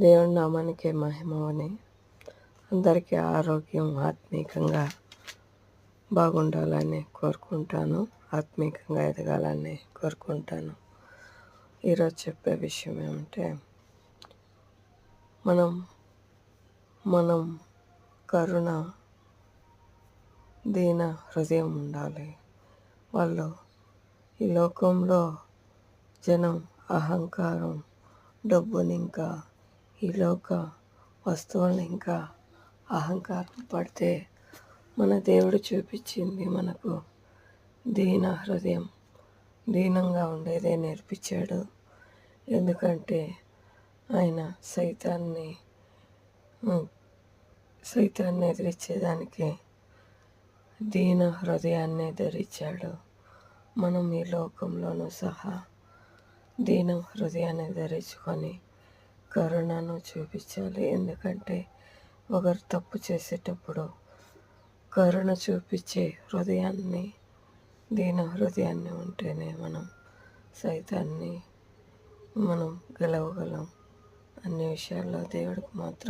దేవుడి నామానికే మహిమవని అందరికీ ఆరోగ్యం ఆత్మీకంగా బాగుండాలని కోరుకుంటాను. ఆత్మీకంగా ఎదగాలని కోరుకుంటాను. ఈరోజు చెప్పే విషయం ఏమంటే మనం మనం కరుణ దీన హృదయం ఉండాలి. వాళ్ళు ఈ లోకంలో జనం అహంకారం డబ్బుని ఇంకా ఈ లోక వస్తువులను ఇంకా అహంకారం పడితే మన దేవుడు చూపించింది మనకు దీన హృదయం దీనంగా ఉండేదే నేర్పించాడు. ఎందుకంటే ఆయన సైతాన్ని సైతాన్ని ఎదిరించేదానికి దీన హృదయాన్ని ధరించాడు మనం ఈ లోకంలోనూ సహా దీన హృదయాన్ని ధరించుకొని కరుణను చూపించాలి. ఎందుకంటే ఒకరు తప్పు చేసేటప్పుడు కరుణ చూపించే హృదయాన్ని దీన హృదయాన్ని ఉంటేనే మనం సైతాన్ని మనం గెలవగలం అన్ని విషయాల్లో దేవుడికి మాత్రం